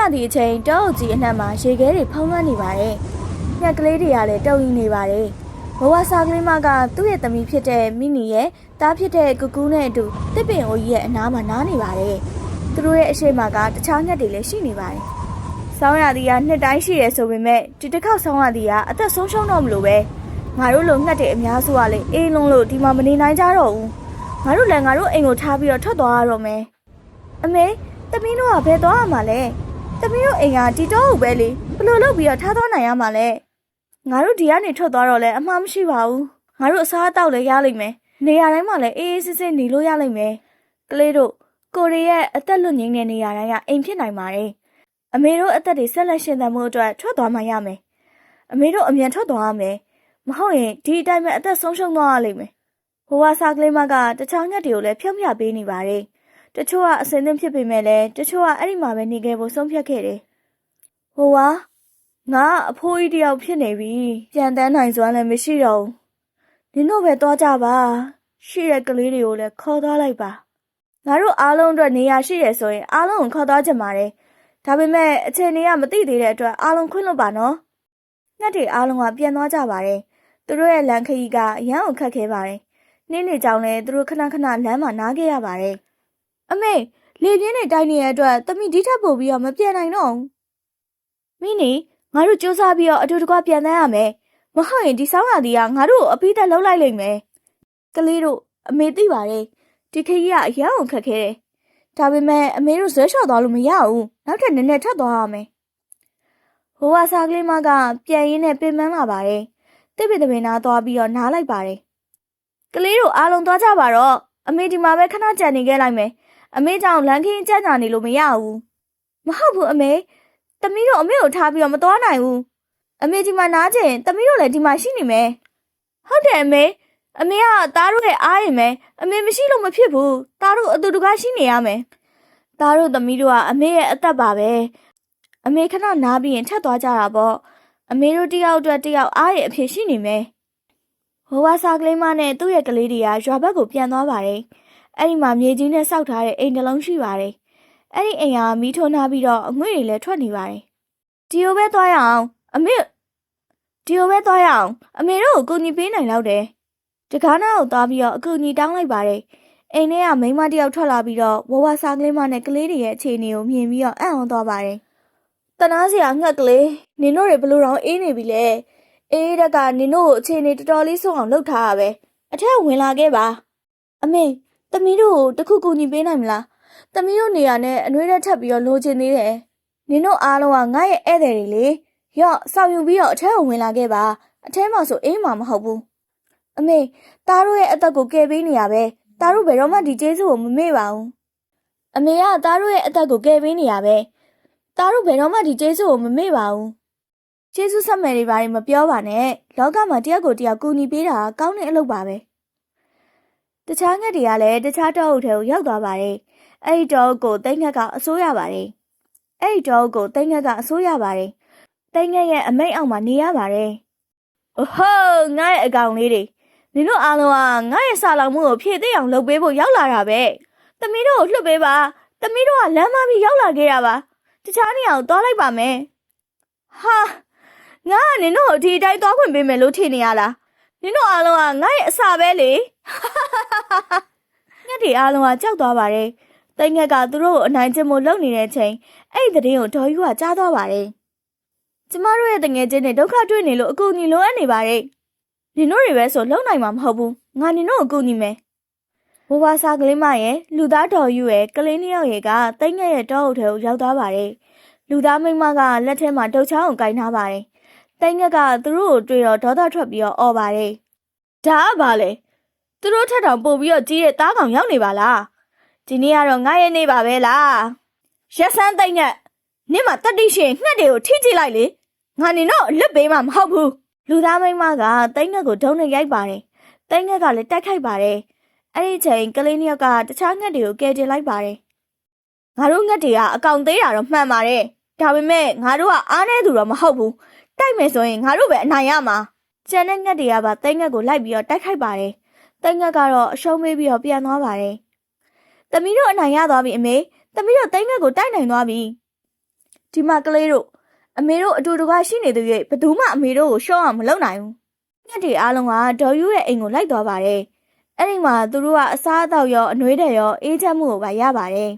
ရသည့်အချိန်တောအုပ်ကြီးအနှံ့မှာရေခဲတွေဖုံးလွှမ်းနေပါတယ်။ညက်ကလေးတွေကလည်းတုံရင်နေပါတယ်။ဘဝစာကလေးမကသူ့ရဲ့သမီးဖြစ်တဲ့မိနီရဲ့တားဖြစ်တဲ့ကူကူနဲ့အတူတစ်ပင်အိုကြီးရဲ့အနားမှာနားနေပါတယ်။သူတို့ရဲ့အရှိမကတခြားငှက်တွေလည်းရှိနေပါတယ်။ဆောင်းရသည်ကနှစ်တိုင်းရှိရဲဆိုပေမဲ့ဒီတစ်ခေါက်ဆောင်းရသည်ကအသက်ဆုံးရှုံးတော့မလို့ပဲငါတို့လိုငှက်တွေအများစုကလည်းအေးလုံးလို့ဒီမှာမနေနိုင်ကြတော့ဘူး။ငါတို့လည်းငါတို့အိမ်ကိုထားပြီးတော့ထွက်သွားရတော့မယ်။အမေသမီးတို့ကဘယ်သွားရမှာလဲ။ သမီးတို့အိမ်ကဒီတော့ဟုတ်ပဲလေဘယ်လိုလုပ်ပြီးတော့ထားသွားနိုင်ရမှာလဲ။ငါတို့ဒီကနေထွက်သွားတော့လဲအမှားမရှိပါဘူး။ငါတို့အစားအသောက်လည်းရလိမ့်မယ်။နေရာတိုင်းမှာလည်းအေးအေးဆေးဆေးနေလို့ရလိမ့်မယ်။ကလေးတို့ကိုရီးရဲ့အသက်လွတ်ငင်းတဲ့နေရာတိုင်းကအိမ်ဖြစ်နိုင်ပါတယ်။အမေတို့အသက်တွေဆက်လက်ရှင်သန်မှုအတွက်ထွက်သွားမှရမယ်။အမေတို့အမြန်ထွက်သွားရမယ်။မဟုတ်ရင်ဒီအတိုင်းပဲအသက်ဆုံးရှုံးသွားရလိမ့်မယ်။ဟိုဝါစာကလေးမကတခြားငှက်တွေကိုလည်းဖြုံးပြပေးနေပါတယ်။ တချို့ကအစင်သင့်ဖြစ်ပေမဲ့လည်းတချို့ကအဲ့ဒီမှာပဲနေခဲ့ဖို့ဆုံးဖြတ်ခဲ့တယ်။ဟိုဝါငါအဖိုးကြီးတယောက်ဖြစ်နေပြီ။ပြန်တန်းနိုင်စွမ်းလည်းမရှိတော့ဘူး။နင်တို့ပဲသွားကြပါ။ရှိတဲ့ကလေးတွေကိုလည်းခေါ်သွားလိုက်ပါ။ငါတို့အားလုံးအတွက်နေရာရှိရဆိုရင်အားလုံးကိုခေါ်သွားကြမှာတယ်။ဒါပေမဲ့အချိန်တွေကမသိသေးတဲ့အတွက်အားလုံးခွင့်လွှတ်ပါနော်။ငှက်တွေအားလုံးကပြန်သွားကြပါတယ်။သူတို့ရဲ့လမ်းခရီးကအရန်ကိုခက်ခဲပါတယ်။နေ့နေ့ကြောင်လဲသူတို့ခဏခဏလမ်းမှာနားခဲ့ရပါတယ်။ အမေလေပြင်းတွေတိုက်နေတဲ့အတွက်တမိဒီထပ်ပို့ပြီးတော့မပြန်နိုင်တော့ဘူး။မိနီငါတို့စူးစမ်းပြီးတော့အတူတကွပြန်တန်းရမယ်။မဟုတ်ရင်ဒီဆောင်းရာသီကငါတို့ကိုအပိသက်လှုပ်လိုက်လိမ့်မယ်။ကလေးတို့အမေသိပါတယ်။ဒီခရီးကအရန်ကိုခက်ခဲတယ်။ဒါပေမဲ့အမေတို့ဇွဲလျှော့သွားလို့မရဘူး။နောက်ထပ်နည်းနည်းထပ်သွားရမယ်။ဟိုဝါစာကလေးမကပြန်ရင်းနဲ့ပင်ပန်းလာပါတယ်။တစ်ပင်တစ်ပင်နာသွားပြီးတော့နားလိုက်ပါတယ်။ကလေးတို့အားလုံးသွားကြပါတော့။အမေဒီမှာပဲခဏကြံနေခဲ့လိုက်မယ်။ အမေကြောင့်လမ်းခင်းကြံ့ကြာနေလို့မရဘူး။မဟုတ်ဘူးအမေ။တမီးတို့အမေကိုထားပြီးတော့မသွားနိုင်ဘူး။အမေဒီမှာနားချင်တမီးတို့လည်းဒီမှာရှိနေမယ်။ဟုတ်တယ်အမေ။အမေကသားတို့ရဲ့အားရင်မယ်။အမေမရှိလို့မဖြစ်ဘူး။သားတို့အတူတကားရှိနေရမယ်။သားတို့သမီးတို့ကအမေရဲ့အသက်ပါပဲ။အမေခဏနားပြီးရင်ထပ်သွားကြတာပေါ့။အမေတို့တယောက်အတွက်တယောက်အားရအဖြစ်ရှိနေမယ်။ဟိုဝါစာကလေးမနဲ့သူ့ရဲ့ကလေးတွေကရွာဘက်ကိုပြန်သွားပါတယ်။ အဲ့ဒီမှာမြေကြီးနဲ့စောက်ထားတဲ့အိမ်တစ်လုံးရှိပါတယ်။အဲ့ဒီအိမ်ကမီးထွန်းထားပြီးတော့အငွေ့တွေလည်းထွက်နေပါတယ်။ဒီလိုပဲသွားရအောင်။အမေဒီလိုပဲသွားရအောင်။အမေတို့ကိုကူညီပေးနိုင်တော့တယ်။တကားနာကိုသွားပြီးတော့အကူအညီတောင်းလိုက်ပါတယ်။အိမ်ထဲကမိန်းမတစ်ယောက်ထွက်လာပြီးတော့ဝဝစာကလေးမနဲ့ကလေးတွေရဲ့အခြေအနေကိုမြင်ပြီးတော့အံ့ဩသွားပါတယ်။တနာစရာငှက်ကလေးနင်တို့တွေဘလို့တော့အေးနေပြီလဲ။အေးတက်ကနင်တို့ကိုအခြေအနေတော်တော်လေးဆုံးအောင်လုပ်ထားရပဲ။အထက်ဝင်လာခဲ့ပါ။အမေ တမီးတို့ကိုတစ်ခုကူညီပေးနိုင်မလား။တမီးတို့နေရာနဲ့အနှွေးတက်ထပ်ပြီးတော့လိုချင်သေးတယ်။နင်တို့အားလုံးကငါ့ရဲ့ဧည့်သည်တွေလေ။ရော့ဆောင်ယူပြီးတော့အထက်ကိုဝင်လာခဲ့ပါ။အထဲမှာဆိုအေးမှာမဟုတ်ဘူး။အမေသားတို့ရဲ့အသက်ကိုကယ်ပေးနေရပဲ။သားတို့ဘယ်တော့မှဒီကျေးဇူးကိုမမေ့ပါဘူး။အမေကသားတို့ရဲ့အသက်ကိုကယ်ပေးနေရပဲ။သားတို့ဘယ်တော့မှဒီကျေးဇူးကိုမမေ့ပါဘူး။ကျေးဇူးဆက်မယ်တွေဘာတွေမပြောပါနဲ့။လောကမှာတယောက်ကိုတယောက်ကူညီပေးတာကကောင်းတဲ့အလုပ်ပါပဲ။ တခြားငှက်တွေကလည်းတခြားတောအုပ်ထဲကိုရောက်သွားပါတယ်။အဲ့ဒီတောအုပ်ကိုတိတ်ငှက်ကအစိုးရပါတယ်။အဲ့ဒီတောအုပ်ကိုတိတ်ငှက်ကအစိုးရပါတယ်။တိတ်ငှက်ရဲ့အမိတ်အောက်မှာနေရပါတယ်။အိုဟိုးငါ့ရဲ့အကောင်လေးတွေနင်တို့အားလုံးကငါ့ရဲ့စာလောင်မှုကိုဖြည့်သိအောင်လုပ်ပေးဖို့ရောက်လာတာပဲ။သမီးတို့ကိုလှုပ်ပေးပါ။သမီးတို့ကလမ်းမပြီးရောက်လာခဲ့တာပါ။တခြားနေရာကိုသွားလိုက်ပါမယ်။ဟာငါကနင်တို့ကိုဒီအတိုင်းသွားခွင့်ပေးမယ်လို့ထင်နေရလား။ နင်တို့အားလုံးကငါ့ရဲ့အစာပဲလေ။ညက်တွေအားလုံးကကြောက်သွားပါတယ်။တိတ်ငက်ကသူတို့ကိုအနိုင်ကျင့်မှုလုပ်နေတဲ့ချိန်အဲ့ဒီသတင်းကိုဒေါ်ယူကကြားသွားပါတယ်။ကျမတို့ရဲ့တငယ်ချင်းတွေဒုက္ခတွေ့နေလို့အကူအညီလိုအပ်နေပါတယ်။နင်တို့တွေပဲဆိုလုံနိုင်မှာမဟုတ်ဘူး။ငါနင်တို့ကိုအကူအညီမယ်။ဘိုးဘွားစားကလေးမရဲ့လူသားတော်ယူရဲ့ကလေးနှစ်ယောက်ရဲ့ကတိတ်ငက်ရဲ့တောအုပ်ထဲကိုရောက်သွားပါတယ်။လူသားမိန်းမကလက်ထဲမှာတုတ်ချောင်းကိုကင်ထားပါတယ်။ တိတ်ငက်ကသူတို့ကိုတွေ့တော့ဒေါသထွက်ပြီးတော့អော်ပါတယ်။ဒါကဘာလဲ။သူတို့ထက်တောင်ပို့ပြီးတော့ကြီးတဲ့သားကောင်ရောက်နေပါလား။ဒီနေ့ကတော့ငါရဲ့နေ့ပါပဲလား။ရက်ဆန်းတိတ်ငက်နင့်မှာတတိရှင်ငှက်တွေကိုထိကြည့်လိုက်လေ။ငါနေတော့အလွတ်ပေးမှာမဟုတ်ဘူး။လူသားမိန်းမကတိတ်ငက်ကိုဒုံနဲ့ရိုက်ပါတယ်။တိတ်ငက်ကလည်းတိုက်ခိုက်ပါတယ်။အဲ့ဒီချိန်ကလေးနှစ်ယောက်ကတခြားငှက်တွေကိုကယ်တင်လိုက်ပါတယ်။ငါတို့ငှက်တွေကအကောင်သေးတာတော့မှန်ပါတယ်။ဒါပေမဲ့ငါတို့ကအားနေသူတော့မဟုတ်ဘူး။ တိုက်မယ်ဆိုရင်ငါတို့ပဲအနိုင်ရမှာ။ကျန်တဲ့ငှက်တွေကပါတိတ်ငက်ကိုလိုက်ပြီးတော့တိုက်ခိုက်ပါတယ်။တိတ်ငက်ကတော့အရှုံးပေးပြီးတော့ပြန်သွားပါတယ်။သမီးတို့အနိုင်ရသွားပြီအမေ။သမီးတို့တိတ်ငက်ကိုတိုက်နိုင်သွားပြီ။ဒီမှာကလေးတို့အမေတို့အတူတကွရှိနေသူ၍ဘယ်သူမှအမေတို့ကိုရှော့အောင်မလုပ်နိုင်ဘူးညက်တွေအားလုံးကဒေါ်ယူရဲ့အိမ်ကိုလိုက်သွားပါတယ်အဲ့ဒီမှာသူတို့ကအစားအသောက်ရောအနှွေးတဲ့ရောအေးချမ်းမှုကိုပါရပါတယ်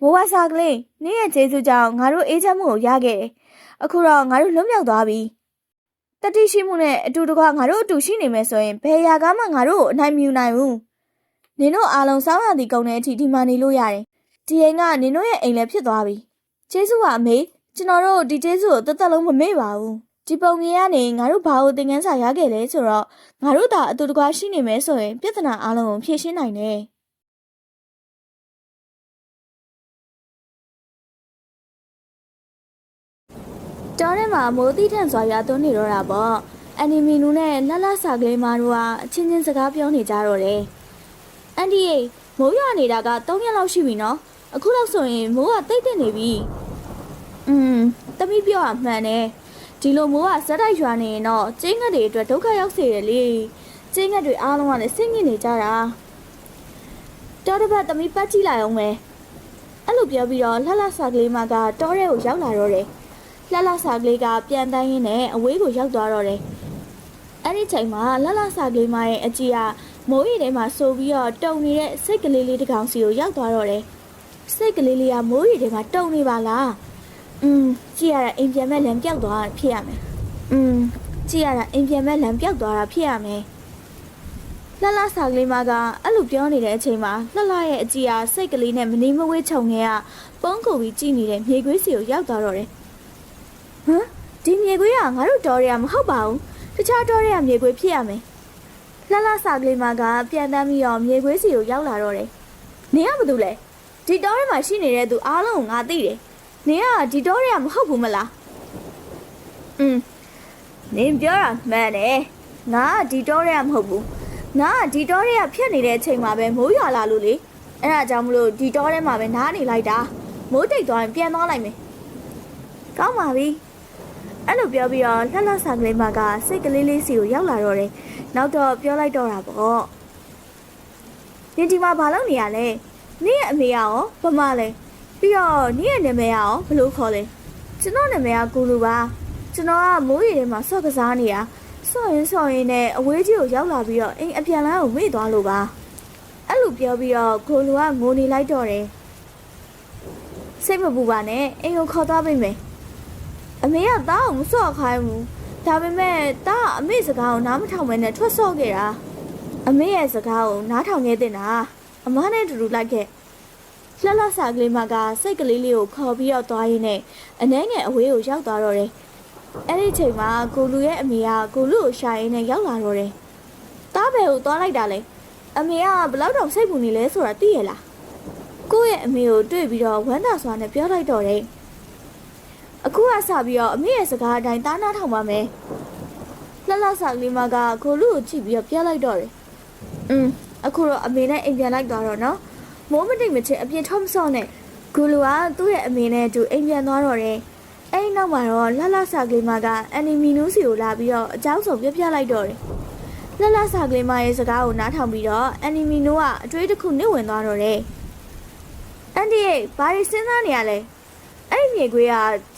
ဘိုးဝါစာကလေးနင်းရဲ့ကျေးဇူးကြောင့်ငါတို့အေးချမ်းမှုကိုရခဲ့တယ် အခုတော့ငါတို့လွတ်မြောက်သွားပြီတတိရှိမှုနဲ့အတူတကွငါတို့အတူရှိနေမယ်ဆိုရင်ဘယ်ရာကမှငါတို့ကိုအနိုင်မယူနိုင်ဘူးနင်တို့အားလုံးစောင်းရသည်ကုန်တဲ့အထိဒီမှာနေလို့ရတယ်ဒီအိမ်ကနင်တို့ရဲ့အိမ်လည်းဖြစ်သွားပြီကျေးဇူးပါအမေကျွန်တော်တို့ဒီကျေးဇူးကိုတစ်သက်လုံးမမေ့ပါဘူးဒီပုံမြင်ကနေငါတို့ဘာလို့သင်ခန်းစာရခဲ့လဲဆိုတော့ငါတို့သာအတူတကွရှိနေမယ်ဆိုရင်ပြဿနာအလုံးကိုဖြေရှင်းနိုင်တယ် မှာမိုးတိထန်စွာရွာသွန်းနေတော့တာပေါ့အန်နီမီနူနဲ့လှလှစာကလေးမတို့ကအချင်းချင်းစကားပြောနေကြတော့တယ်အန်ဒီရေမိုးရွာနေတာက3ရက်လောက်ရှိပြီနော်အခုလောက်ဆိုရင်မိုးကတိတ်တက်နေပြီอืมတမိပြောရမှန်တယ်ဒီလိုမိုးကစက်တိုက်ရွာနေရင်တော့ကျင်းငတ်တွေအတွက်ဒုက္ခရောက်စေတယ်လေကျင်းငတ်တွေအားလုံးကလည်းစိတ်ညစ်နေကြတာတော်တစ်ပတ်တမိပတ်ကြည့်လိုက်အောင်မယ်အဲ့လိုပြောပြီးတော့လှလှစာကလေးမကတောထဲကိုရောက်လာတော့တယ် လှလှစာကလေးကပြန်တန်းရင်းနဲ့အဝေးကိုရောက်သွားတော့တယ်အဲ့ဒီချိန်မှာလှလှစာကလေးမရဲ့အကြည့်ကမိုးရီထဲမှာဆိုပြီးတော့တုံနေတဲ့စိတ်ကလေးလေးတစ်ကောင်စီကိုရောက်သွားတော့တယ်စိတ်ကလေးလေးကမိုးရီထဲမှာတုံနေပါလား อืมကြည့်ရတာအိမ်ပြန်မဲ့လမ်းပြောက်သွားတာဖြစ်ရမယ်อืมကြည့်ရတာအိမ်ပြန်မဲ့လမ်းပြောက်သွားတာဖြစ်ရမယ်လှလှစာကလေးမကအဲ့လိုပြောနေတဲ့အချိန်မှာလှလှရဲ့အကြည့်အားစိတ်ကလေးနဲ့မနေမဝေးခြုံငယ်ကပုံးကုန်ပြီးကြည့်နေတဲ့မြေခွေးစီကိုရောက်သွားတော့တယ် ဟမ်ဒီမြေခွေးကငါတို့တော်ရရမဟုတ်ပါဘူးတခြားတော်ရရမြေခွေးဖြစ်ရမယ်လှလှစာကလေးမကပြန်တမ်းပြီးတော့မြေခွေးစီကိုရောက်လာတော့တယ်နေရဘာလို့လဲဒီတော်ထဲမှာရှိနေတဲ့သူအားလုံးကိုငါသိတယ်နင်ကဒီတော့ရမဟုတ်ဘူးမလားอืมနင်ပြောတာမှန်တယ်ငါကဒီတော့ရမဟုတ်ဘူးငါကဒီတော့ရဖြတ်နေတဲ့အချိန်မှာပဲမိုးရွာလာလို့လေအဲ့ဒါကြောင့်မလို့ဒီတော့ထဲမှာပဲနားနေလိုက်တာမိုးတိတ်သွားရင်ပြန်သွားလိုက်မယ်ကောင်းပါပြီ အဲ့လိုပြောပြီးတော့လှလှဆန်ကလေးမကစိတ်ကလေးလေးစီကိုရောက်လာတော့တယ်နောက်တော့ပြောလိုက်တော့တာပေါ့နင်ဒီမှာဘာလုပ်နေရလဲနင့်ရဲ့အမေကရောဘာမှလဲပြီးတော့နေ့ရဲ့နာမည်ကရောဘယ်လိုခေါ်လဲကျွန်တော်နာမည်ကကူလူပါကျွန်တော်ကမိုးရီထဲမှာဆော့ကစားနေတာဆော့ရင်ဆော့ရင်နဲ့အဝေးကြီးကိုရောက်လာပြီးတော့အိမ်အပြန်လမ်းကိုမေ့သွားလို့ပါအဲ့လိုပြောပြီးတော့ကိုလူကငိုနေလိုက်တော့တယ်စိတ်မပူပါနဲ့အိမ်ကိုခေါ်သွားပေးမယ် အမေကသားကိုမဆော့ခိုင်းဘူးဒါပေမဲ့သားကအမေစကားကိုနားမထောင်မဲနဲ့ထွက်ဆော့ခဲ့တာအမေရဲ့စကားကိုနားထောင်ခဲ့တဲ့နာအမနဲ့အတူတူလိုက်ခဲ့လှလှစာကလေးမကစိတ်ကလေးလေးကိုခေါ်ပြီးတော့သွားရင်းနဲ့အနှဲငယ်အဝေးကိုရောက်သွားတော့တယ်။အဲ့ဒီချိန်မှာကိုလူရဲ့အမေကကိုလူကိုရှာရင်းနဲ့ရောက်လာတော့တယ်။တားဘယ်ကိုသွားလိုက်တာလဲ။အမေကဘယ်လောက်တောင်စိတ်ပူနေလဲဆိုတာသိရလား။ကိုယ့်ရဲ့အမေကိုတွေ့ပြီးတော့ဝမ်းသာစွာနဲ့ပြောလိုက်တော့တယ်။ အခုကစပြီးတော့အမေရဲ့စကားအတိုင်းတားနာထောင်ပါမယ်။လှလှစာကလေးမကကိုလူကိုကြည့်ပြီးတော့ပြောလိုက်တော့တယ်။อืมအခုတော့အမေနဲ့အိမ်ပြန်လိုက်သွားတော့နော်။မိုးမတိတ်မချင်အပြင်ထုံးမစော့နဲ့ဂူလူကသူ့ရဲ့အမေနဲ့အတူအိမ်ပြန်သွားတော့တယ်။အဲဒီနောက်မှာတော့လှလှစာကလေးမကအန်နီမီနူးစီကိုလာပြီးတော့အကြောင်းစုံပြပြလိုက်တော့တယ်။လှလှစာကလေးမရဲ့စကားကိုနားထောင်ပြီးတော့အန်နီမီနူးကအတွေးတစ်ခုနစ်ဝင်သွားတော့တယ်။အန်ဒီရဲ့ဘာတွေစဉ်းစားနေရလဲ။ အဲ့ဒီမြေခွေးက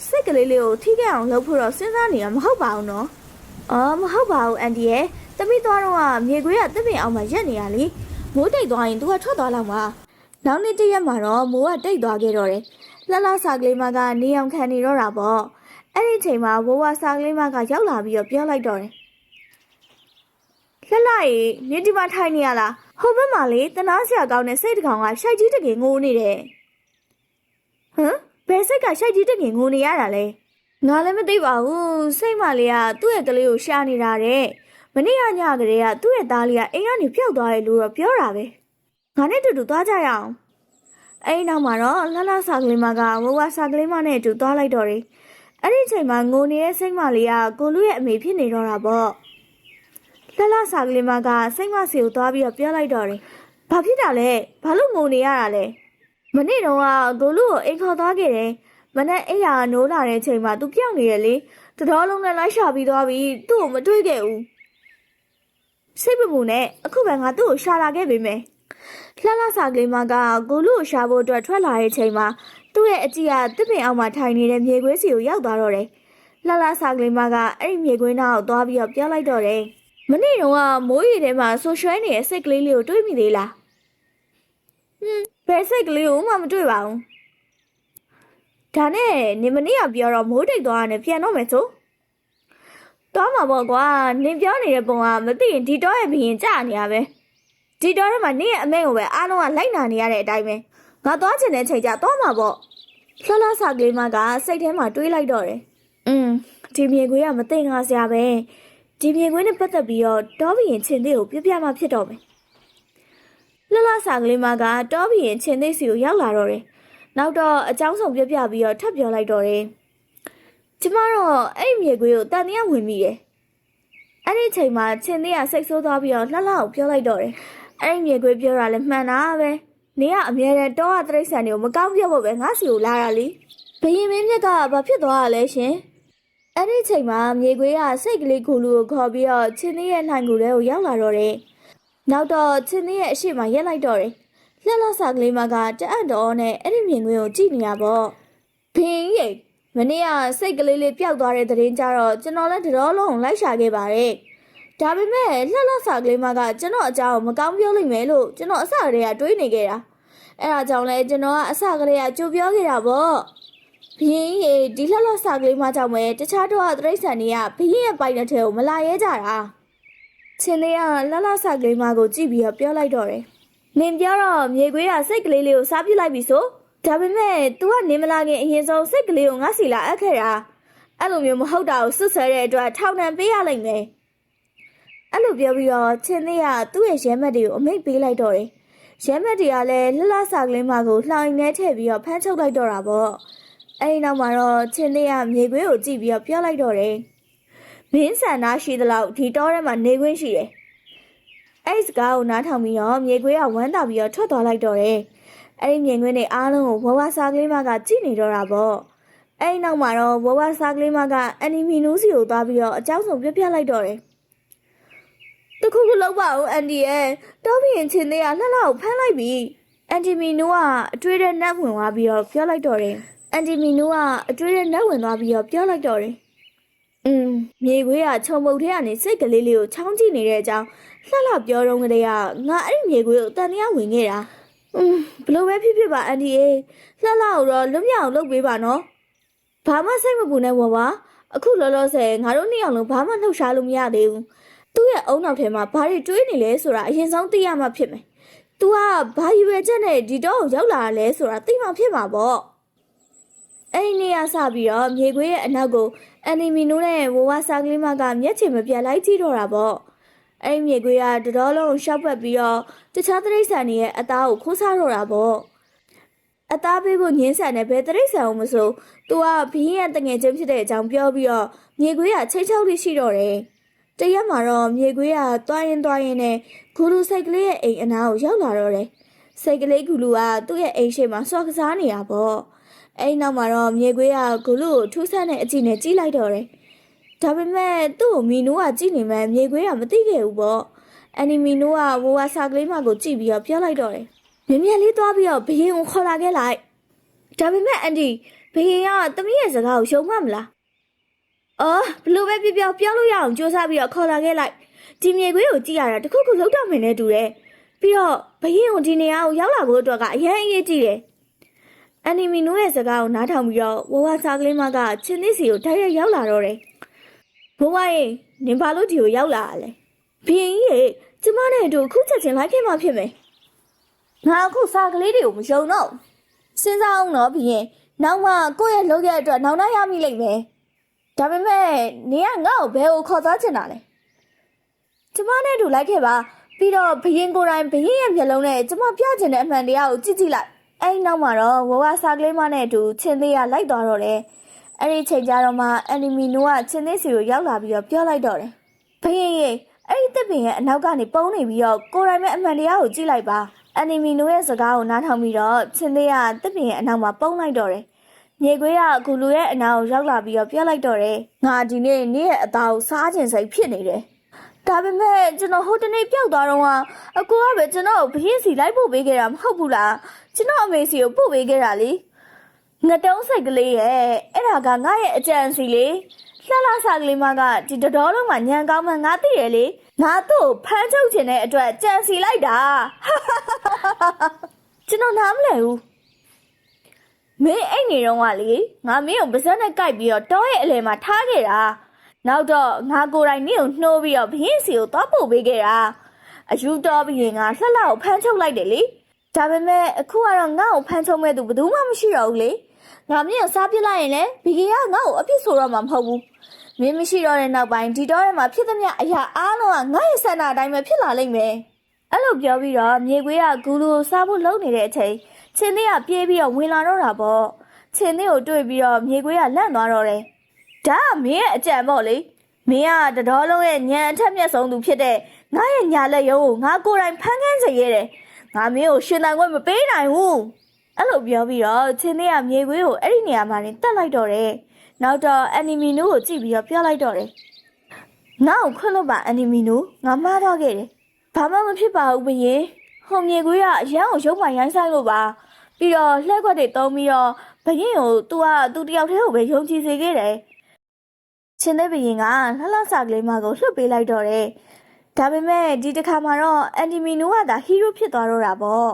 စိတ်ကလေးလေးကိုထိခဲ့အောင်လုပ်ဖို့တော့စဉ်းစားနေတာမဟုတ်ပါဘူးနော်။အော်မဟုတ်ပါဘူးအန်ဒီရဲ့တမိသွားတော့ကမြေခွေးကတစ်ပင်အောင်မှရက်နေရလေ။မိုးတိတ်သွားရင် तू ကထွက်သွားလောက်မှာ။နောက်နေ့တစ်ရက်မှာတော့မိုးကတိတ်သွားခဲ့တော့တယ်။လှလှစာကလေးမကနေအောင်ခံနေတော့တာပေါ့။အဲ့ဒီချိန်မှာဘိုးဝါစာကလေးမကရောက်လာပြီးတော့ပြောလိုက်တော့တယ်။လှလှရေနေဒီမှာထိုင်နေရလား။ဟိုဘက်မှာလေတနာစရာကောင်းတဲ့စိတ်တစ်ကောင်ကရှိုက်ကြီးတကယ်ငိုနေတယ်။ဟမ်ဘယ် စိတ်ကရှိုက်ကြီးတကယ်ငိုနေရတာလဲ။ငါလည်းမသိပါဘူး။စိတ်မလေးကသူ့ရဲ့ကလေးကိုရှာနေတာတဲ့။မနေ့ကညကလေးကသူ့ရဲ့သားလေးကအိမ်ကနေပျောက်သွားတယ်လို့တော့ပြောတာပဲ။ငါနဲ့အတူတူသွားကြရအောင်အဲ့ဒီနောက်မှာတော့လှလှစာကလေးမကဝဝစာကလေးမနဲ့အတူသွားလိုက်တော့တယ်အဲ့ဒီအချိန်မှာငိုနေတဲ့စိတ်မလေးကကိုလူရဲ့အမေဖြစ်နေတော့တာပေါ့လှလှစာကလေးမကစိတ်မစီကိုသွားပြီးတော့ပြောလိုက်တော့တယ်ဘာဖြစ်တာလဲဘာလို့ငိုနေရတာလဲ မနေ့တုန်းကကိုလူကိုအိမ်ခေါ်သွားခဲ့တယ်မနေ့အိယာနိုးလာတဲ့အချိန်မှာသူပြောင်းနေရလေတတော်လုံးနဲ့လိုက်ရှာပြီးသွားပြီးသူ့ကိုမတွေ့ခဲ့ဘူးစိတ်မပူနဲ့အခုပဲငါသူ့ကိုရှာလာခဲ့ပြီမယ်လှလှစာကလေးမကကိုလူကိုရှာဖို့အတွက်ထွက်လာတဲ့ချိန်မှာသူ့ရဲ့အကြည့်ကတစ်ပင်အောက်မှာထိုင်နေတဲ့မြေခွေးစီကိုရောက်သွားတော့တယ်လှလှစာကလေးမကအဲ့ဒီမြေခွေးနာကိုသွားပြီးတော့ပြောလိုက်တော့တယ်မနေ့တုန်းကမိုးရီထဲမှာဆိုရွှဲနေတဲ့စိတ်ကလေးလေးကိုတွေးမိသေးလားဟွန်း ဘယ်စိတ်ကလေးကိုမှမတွေ့ပါဘူးဒါနဲ့နေမနေ့ကပြောတော့မိုးတိတ်သွားရတယ်ပြန်တော့မယ်ဆိုသွားမှာပေါ့ကွာနင်ပြောနေတဲ့ပုံကမသိရင်ဒီတော့ရဲ့ဘရင်ကြာနေရပဲဒီတော့ထဲမှာနင်ရဲ့အမိန့်ကိုပဲအားလုံးကလိုက်နာနေရတဲ့အတိုင်းပဲငါသွားချင်တဲ့ချိန်ကျသွားမှာပေါ့လှလှစာကလေးမကစိတ်ထဲမှာတွေးလိုက်တော့တယ်อืมဒီမြေခွေးကမသိငါစရာပဲဒီမြေခွေးနဲ့ပတ်သက်ပြီးတော့တောဘရင်ချင်းသေးကိုပြပြမှဖြစ်တော့မယ် လှလှစာကလေးမကတောဘရင်ချင်းသေးစီကိုရောက်လာတော့တယ်နောက်တော့အကြောင်းဆောင်ပြပြပြီးတော့ထပ်ပြောလိုက်တော့တယ်။ကျမတော့အဲ့ဒီမြေခွေးကိုတန်တရားဝင်မိတယ်။အဲ့ဒီအချိန်မှာချင်းသေးကစိတ်ဆိုးသွားပြီးတော့လှလှကိုပြောလိုက်တော့တယ်။အဲ့ဒီမြေခွေးပြောတာလည်းမှန်တာပဲ။နေကအမြဲတမ်းတောကတရိတ်ဆန်တွေကိုမကောင်းပြဖို့ပဲငါစီကိုလာတာလေ။ဘယင်မင်းမြတ်ကဘာဖြစ်သွားတာလဲရှင်။အဲ့ဒီအချိန်မှာမြေခွေးကစိတ်ကလေးကိုလူကိုခေါ်ပြီးတော့ချင်းသေးရဲ့လှိုင်ကူထဲကိုရောက်လာတော့တယ်။ နောက်တော့ချင်းသေးရဲ့အရှိမရက်လိုက်တော့တယ်။လှလှစာကလေးမကတအံ့တော်နဲ့အဲ့ဒီမြင်ကွင်းကိုကြည့်နေရပေါ့ဘင်းရိတ်မနေ့ကစိတ်ကလေးလေးပျောက်သွားတဲ့သတင်းကြတော့ကျွန်တော်လည်းတတော်လုံးလိုက်ရှာခဲ့ပါတယ်ဒါပေမဲ့လှလှစာကလေးမကကျွန်တော်အကြောင်းမကောင်းပြောလိမ့်မယ်လို့ကျွန်တော်အစကတည်းကတွေးနေခဲ့တာအဲ့ဒါကြောင့်လဲကျွန်တော်ကအစကတည်းကကြိုပြောခဲ့တာပေါ့ဘင်းရိတ်ဒီလှလှစာကလေးမကြောင့်ပဲတခြားတော့တရိတ်ဆန်တွေကဘင်းရဲ့ပိုင်တဲ့ထဲကိုမလာရဲကြတာ ချင်းလေးကလှလှစာကလေးမကိုကြည့်ပြီးတော့ပြောလိုက်တော့တယ်နင်ပြောတော့မြေခွေးကစိတ်ကလေးလေးကိုစားပြစ်လိုက်ပြီဆိုဒါပေမဲ့ तू ကနေမလာခင်အရင်ဆုံးစိတ်ကလေးကိုငါစီလာအပ်ခဲ့တာအဲ့လိုမျိုးမဟုတ်တာကိုစွတ်ဆွဲတဲ့အတွက်ထောင်ဒဏ်ပေးရလိမ့်မယ်အဲ့လိုပြောပြီးတော့ချင်းသေးကသူ့ရဲ့ရဲမက်တွေကိုအမိတ်ပေးလိုက်တော့တယ်ရဲမက်တွေကလည်းလှလှစာကလေးမကိုလှောင်နေထည့်ပြီးတော့ဖမ်းချုပ်လိုက်တော့တာပေါ့အဲ့ဒီနောက်မှာတော့ချင်းသေးကမြေခွေးကိုကြည့်ပြီးတော့ပြောလိုက်တော့တယ် မင်းဆန္ဒရှိသလောက်ဒီတောထဲမှာနေခွင့်ရှိတယ်အဲ့ဒီစကားကိုနားထောင်ပြီးတော့မြေခွေးကဝမ်းသာပြီးတော့ထွက်သွားလိုက်တော့တယ်။အဲ့ဒီမြေခွေးတွေအားလုံးကိုဝဝစားကလေးမကကြည့်နေတော့တာပေါ့။အဲ့ဒီနောက်မှာတော့ဝဝစားကလေးမကအန်နီမီနူးစီကိုသွားပြီးတော့အကြောင်းစုံပြပြလိုက်တော့တယ်။တခုခုလောက်ပါဦးအန်ဒီရဲ့တောဘရင်ချင်းသေးကလှလှကိုဖမ်းလိုက်ပြီ။အန်တီမီနူးကအတွေ့တဲ့နတ်ဝင်သွားပြီးတော့ပြောလိုက်တော့တယ်။အန်တီမီနူးကအတွေ့တဲ့နတ်ဝင်သွားပြီးတော့ပြောလိုက်တော့တယ်။ อืมမြေခွေးကခြုံပုတ်ထဲကနေစိတ်ကလေးလေးကိုချောင်းကြည့်နေတဲ့အကြောင်း လှလှပြောတော့ကလေးကငါအဲ့ဒီမြေခွေးကိုတန်တရားဝင်ခဲ့တာอืมဘလို့ပဲဖြစ်ဖြစ်ပါအန်ဒီအေးလှလှကိုတော့လွတ်မြောက်အောင်လုပ်ပေးပါနော်ဘာမှစိတ်မပူနဲ့ဝပါအခုလောလောဆယ်ငါတို့နှစ်ယောက်လုံးဘာမှနှုတ်ရှားလို့မရသေးဘူးသူ့ရဲ့အုံနောက်ထဲမှာဘာတွေတွေးနေလဲဆိုတာအရင်ဆုံးသိရမှဖြစ်မယ် तू ကဘာရွယ်ချက်နဲ့ဒီတော့ကိုရောက်လာတာလဲဆိုတာသိမှဖြစ်မှာပေါ့အဲ့ဒီနေ့ကစပြီးတော့မြေခွေးရဲ့အနောက်ကို အန်နီမီနိုးနဲ့ဝဝစာကလေးမကမျက်ခြေမပြတ်လိုက်ကြည့်တော့တာပေါ့အဲ့ဒီမြေခွေးကတတော်လုံးရှောက်ပတ်ပြီးတော့တခြားတရိษံတွေရဲ့အသားကိုခိုးစားတော့တာပေါ့အသားပေးဖို့ညင်းဆန်တဲ့ဘယ်တရိษံအောင်မဆိုသူကဘီးရဲ့တငယ်ချင်းဖြစ်တဲ့အကြောင်းပြောပြီးတော့မြေခွေးကချိတ်ချောက်လေးရှိတော့တယ်တရက်မှာတော့မြေခွေးကသွားရင်သွားရင်နဲ့ဂူလူစိတ်ကလေးရဲ့အိမ်အနားကိုရောက်လာတော့တယ်စိတ်ကလေးဂူလူကသူ့ရဲ့အိမ်ရှိမှာစော်ကစားနေတာပေါ့ အဲ့ဒီနောက်မှာတော့မြေခွေးကဂူလူကိုထူးဆန်းတဲ့အကြည့်နဲ့ကြီးလိုက်တော့တယ်ဒါပေမဲ့သူ့ကိုမီနိုးကကြည့်နေမှမြေခွေးကမသိခဲ့ဘူးပေါ့အန်နီမီနိုးကဝဝစာကလေးမကိုကြည့်ပြီးတော့ပြောလိုက်တော့တယ်မြင်မြန်လေးသွားပြီးတော့ဘယင်ကိုခေါ်လာခဲ့လိုက်ဒါပေမဲ့အန်ဒီဘယင်ကသမီးရဲ့စကားကိုရှုံမှမလားအော်ဘလို့ပဲပြောပြောပြောလို့ရအောင်စူးစမ်းပြီးတော့ခေါ်လာခဲ့လိုက်ဒီမြေခွေးကိုကြည့်ရတာတခုခုလောက်တော့မယ်နဲ့တူတယ်ပြီးတော့ဘယင်ကိုဒီနေရာကိုရောက်လာဖို့အတွက်ကအရင်အရေးကြီးတယ် အန်နီမီနိုးရဲ့စကားကိုနားထောင်ပြီးတော့ဝဝစာကလေးမကချင်းသစ်စီကိုတိုက်ရိုက်ရောက်လာတော့တယ်ဘိုးမရေနင်ဘာလို့ဒီကိုရောက်လာရလဲဘင်းကြီးရေကျမနဲ့အတူခုချက်ချင်းလိုက်ခဲ့မှဖြစ်မယ်ငါအခုစာကလေးတွေကိုမယုံတော့စဉ်းစားအောင်တော့ဘင်းနောက်မှကိုယ့်ရဲ့လုပ်ရတဲ့အတွက်နောက်နောက်ရမိလိမ့်မယ်ဒါပေမဲ့နင်ကငါ့ကိုဘယ်ကိုခေါ်သွားချင်တာလဲကျမနဲ့အတူလိုက်ခဲ့ပါပြီးတော့ဘရင်ကိုယ်တိုင်ဘရင်ရဲ့မျက်လုံးနဲ့ကျမပြချင်တဲ့အမှန်တရားကိုကြည့်ကြည့်လိုက် အဲ့ဒီနောက်မှာတော့ဝဝစာကလေးမနဲ့အတူချင်းသေးရလိုက်သွားတော့တယ်အဲ့ဒီချိန်ကျတော့မှအန်နီမီနိုးကချင်းသေးစီကိုရောက်လာပြီးတော့ပြောလိုက်တော့တယ်။ဘယင်ရေအဲ့ဒီတစ်ပင်ရဲ့အနောက်ကနေပုံနေပြီးတော့ကိုယ်တိုင်မဲ့အမှန်တရားကိုကြည့်လိုက်ပါ။အန်နီမီနိုးရဲ့စကားကိုနားထောင်ပြီးတော့ချင်းသေးကတစ်ပင်ရဲ့အနောက်မှာပုံလိုက်တော့တယ်။မြေခွေးကဂူလူရဲ့အနောက်ကိုရောက်လာပြီးတော့ပြောလိုက်တော့တယ်။ငါဒီနေ့နေ့ရဲ့အသားကိုစားခြင်းစိတ်ဖြစ်နေတယ်။ ဒါပေမဲ့ကျွန်တော်ဟိုတနေ့ပျောက်သွားတော့ကအကိုကပဲကျွန်တော်ကိုဘရင်စီလိုက်ပို့ပေးခဲ့တာမဟုတ်ဘူးလားကျွန်တော်အမေစီကိုပို့ပေးခဲ့တာလေငတုံးစိတ်ကလေးရဲ့အဲ့ဒါကငါရဲ့အကြံစီလေလှလှစားကလေးမကဒီတတော်လုံးမှာညံကောင်းမှငါသိရလေငါသူ့ကိုဖမ်းချုပ်ခြင်းတဲ့အတွက်ကြံစီလိုက်တာကျွန်တော်နားမလဲဘူးမင်းအိတ်နေတော့ကလေငါမင်းကိုပါဇက်နဲ့ကြိုက်ပြီးတော့တောရဲ့အလယ်မှာထားခဲ့တာ နောက်တော့ငါကိုယ်တိုင်နင့်ကိုနှိုးပြီးတော့ဘရင်စီကိုသွားပို့ပေးခဲ့တာအယူတော်ပြီးရင်ငါလှလှကိုဖမ်းချုပ်လိုက်တယ်လေဒါပေမဲ့အခုကတော့ငါ့ကိုဖမ်းချုပ်မဲ့သူဘယ်သူမှမရှိတော့ဘူးလေငါမင်းကိုစားပစ်လိုက်ရင်လေဘီကေကငါ့ကိုအပြစ်ဆိုတော့မှမဟုတ်ဘူးမင်းမရှိတော့တဲ့နောက်ပိုင်းဒီတော့ထဲမှာဖြစ်သမျှအရာအားလုံးကငါ့ရဲ့ဆန္ဒအတိုင်းပဲဖြစ်လာလိမ့်မယ်အဲ့လိုပြောပြီးတော့မြေခွေးကဂူလူကိုစားဖို့လုပ်နေတဲ့အချိန်ချင်းသေးကပြေးပြီးတော့ဝင်လာတော့တာပေါ့ချင်းသေးကိုတွေ့ပြီးတော့မြေခွေးကလန့်သွားတော့တယ် ဒါကမင်းရဲ့အကြံပေါ့လေမင်းကတတော်လုံးရဲ့ညံအထက်မြက်ဆုံးသူဖြစ်တဲ့ငါရဲ့ညာလက်ရုံးကိုငါကိုယ်တိုင်ဖမ်းခန်းစေခဲ့တယ်ငါမင်းကိုရှင်တန်ခွင့်မပေးနိုင်ဘူးအဲ့လိုပြောပြီးတော့ချင်းသေးကမြေခွေးကိုအဲ့ဒီနေရာမှာနေတက်လိုက်တော့တယ်နောက်တော့အန်နီမီနူကိုကြည့်ပြီးတော့ပြောလိုက်တော့တယ်ငါ့ကိုခွင့်လို့ပါအန်နီမီနူငါမှားသွားခဲ့တယ်ဘာမှမဖြစ်ပါဘူးဘရင်ဟိုမြေကွေးကအရန်ကိုရုပ်မှန်ရိုင်းဆိုင်လို့ပါပြီးတော့လှက်ခွက်တွေတုံးပြီးတော့ဘရင်ကိုသူကသူတယောက်တည်းကိုပဲယုံကြည်စေခဲ့တယ် ချင်းတဲ့ဘရင်ကလှလှစာကလေးမကိုလှုပ်ပေးလိုက်တော့တယ်ဒါပေမဲ့ဒီတစ်ခါမှာတော့အန်တီမီနိုကသာဟီးရိုးဖြစ်သွားတော့တာပေါ့